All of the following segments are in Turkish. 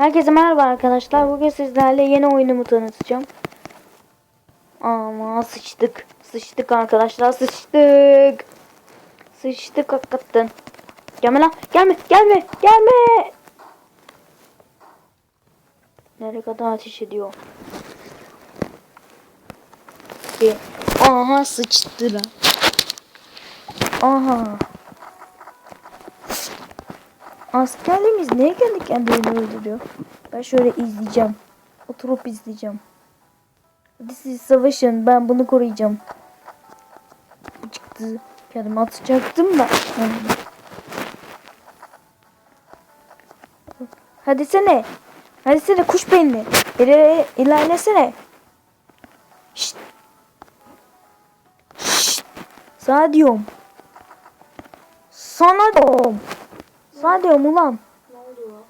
Herkese merhaba arkadaşlar. Bugün sizlerle yeni oyunumu tanıtacağım. Ama sıçtık. Sıçtık arkadaşlar. Sıçtık. Sıçtık hakikaten. Gelme lan. Gelme. Gelme. Gelme. Nereye kadar ateş ediyor? Aha sıçtı lan. Aha. Askerliğimiz niye kendi kendini öldürüyor? Ben şöyle izleyeceğim. Oturup izleyeceğim. Hadi siz savaşın. Ben bunu koruyacağım. Bu çıktı. Kendimi atacaktım da. Hadi sene. Hadi sene kuş beyinli. İleri ilerlesene. Şşt. Şşt. Sana diyorum. Sana diyorum. Sana diyorum ulan. Ne oluyor?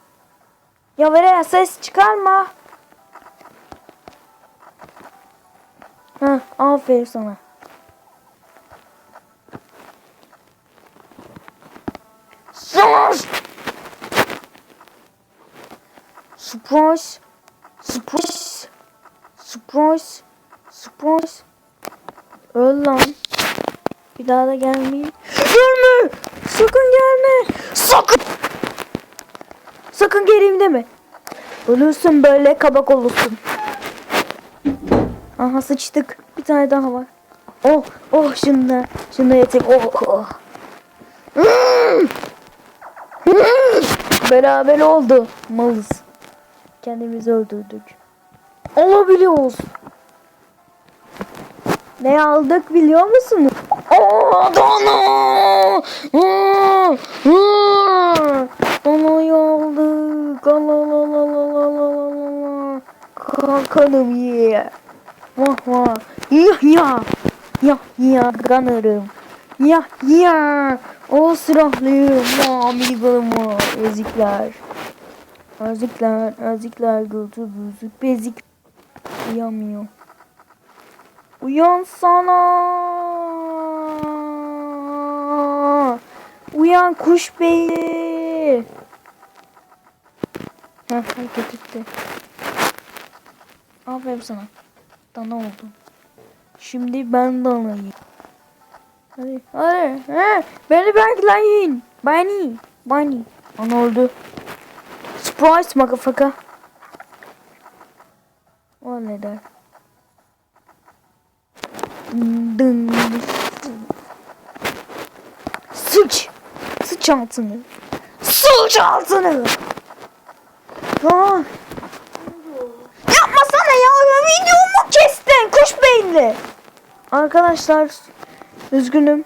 Ya Vereya ses çıkarma. Ha, aferin sana. Sus! Surprise! Surprise! Surprise! Surprise! Öl lan. Bir daha da gelmeyin. Gelme! Sakın gelme! Sakın! Sakın geleyim deme. Ölürsün böyle kabak olursun. Aha sıçtık. Bir tane daha var. Oh oh şunda. Şunda yatayım. Oh oh. Beraber oldu. Malız. Kendimizi öldürdük. Olabiliyoruz. Ne aldık biliyor musunuz? Oo Dana! Dana'yı aldık. Kalkalım ye. Vah vah. Yah yah. Yah yah Dana'rım. Yah yah. O silahlıyım. Amigolama. Ezikler. Azıklar, azıklar götü büzük bezik. Uyamıyor. Uyansana. Uyan kuş beyi. Heh, hareket etti. Aferin sana. Dana oldu. Şimdi ben danayım. Hadi, hadi. He, beni bekleyin. Beni. Beni. Ana oldu. Surprise motherfucker. O ne der? Dın. Sıç. Sıç altını. Sıç altını. Aa. Yapmasana ya. Videomu kestin. Kuş beyinli. Arkadaşlar. Üzgünüm.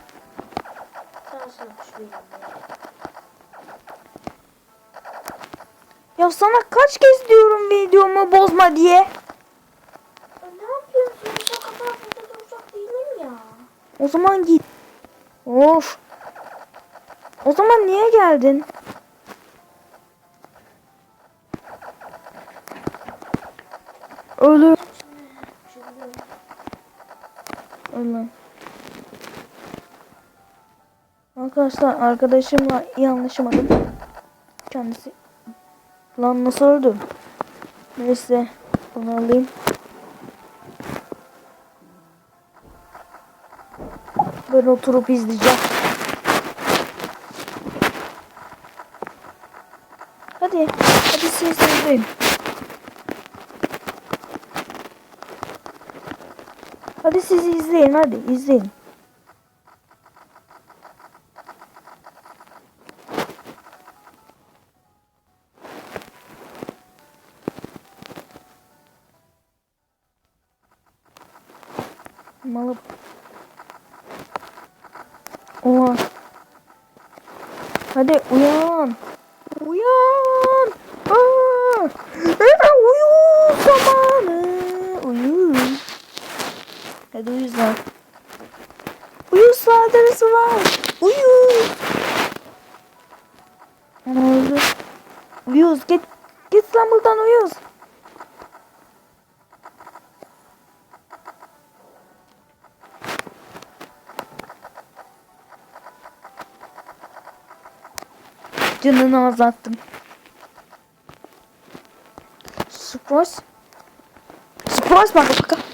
Ya sana kaç kez diyorum videomu bozma diye. Ya ne yapıyorsun? O kadar burada duracak değilim ya. O zaman git. Of. O zaman niye geldin? Ölü. Ölü. Arkadaşlar arkadaşımla iyi anlaşamadım. Kendisi. Lan nasıl öldüm? Neyse. Bunu alayım. Ben oturup izleyeceğim. Hadi. Hadi izleyin. Hadi siz izleyin hadi izleyin. Malı. Oha. Hadi uyan. Uyan. Aa! Aa, uyu zamanı. Uyu. Hadi uyu lan. Uyu saldırısı var. Uyu. Ne oldu? Uyuz git. Git lan buradan uyuz. Canını azalttım. Surprise. Surprise motherfucker.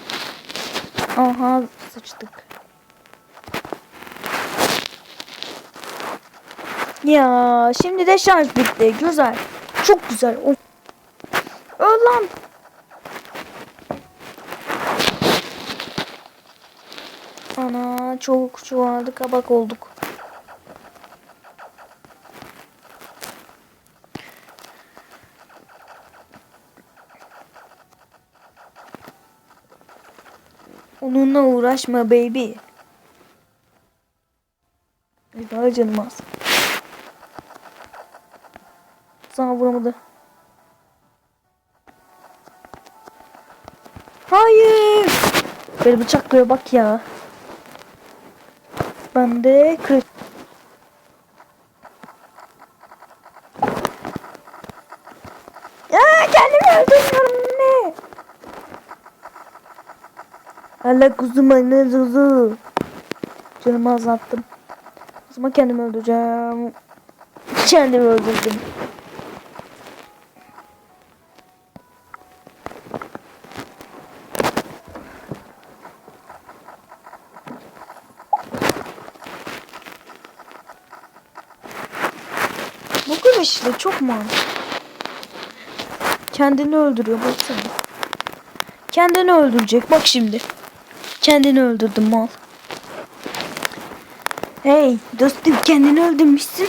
Aha sıçtık. Ya şimdi de şarj bitti. Güzel. Çok güzel. Of. Öl lan. Ana çok çoğaldı kabak olduk. Onunla uğraşma baby. Daha canım az. Sana vuramadı. Hayır. Beni bıçaklıyor bak ya. Ben de kırık. Ya kendimi öldürüyorum ne? Allah kuzum anne zuzu. Canımı azalttım. Zaman kendimi öldüreceğim. Kendimi öldürdüm. Bu işte çok mantıklı. Kendini öldürüyor baksana. Kendini öldürecek bak şimdi. Kendini öldürdüm mal. Hey dostum kendini öldürmüşsün.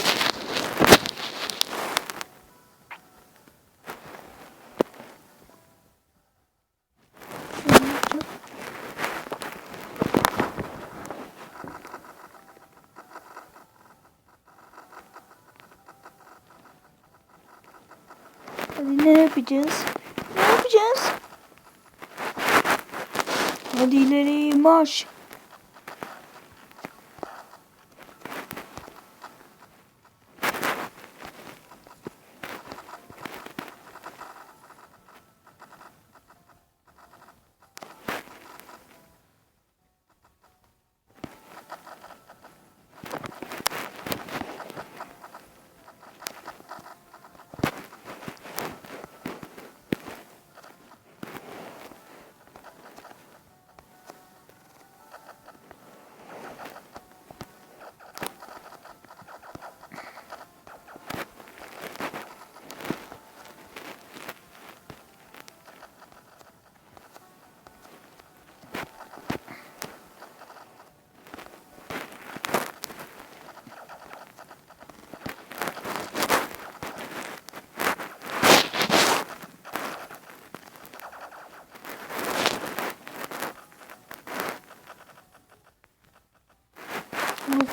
Ne yapacağız? Ne yapacağız? Hadi ileri marş.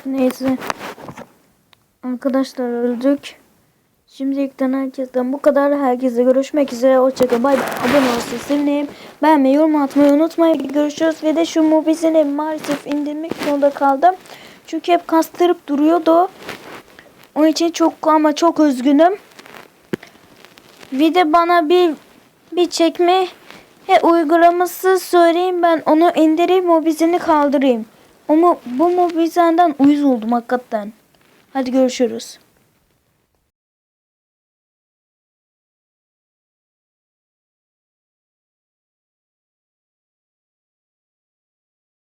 Neyse. Arkadaşlar öldük. Şimdilikten herkesten bu kadar. Herkese görüşmek üzere. Hoşçakalın. Bay bay. Abone olmayı sevinirim. Beğenmeyi, yorum atmayı unutmayın. Görüşürüz. Ve de şu mobizini maalesef indirmek zorunda kaldım. Çünkü hep kastırıp duruyordu. Onun için çok ama çok üzgünüm. Bir de bana bir bir çekme he, uygulaması söyleyeyim ben onu indireyim mobizini kaldırayım. Ama bu mobizenden uyuz oldum hakikaten. Hadi görüşürüz.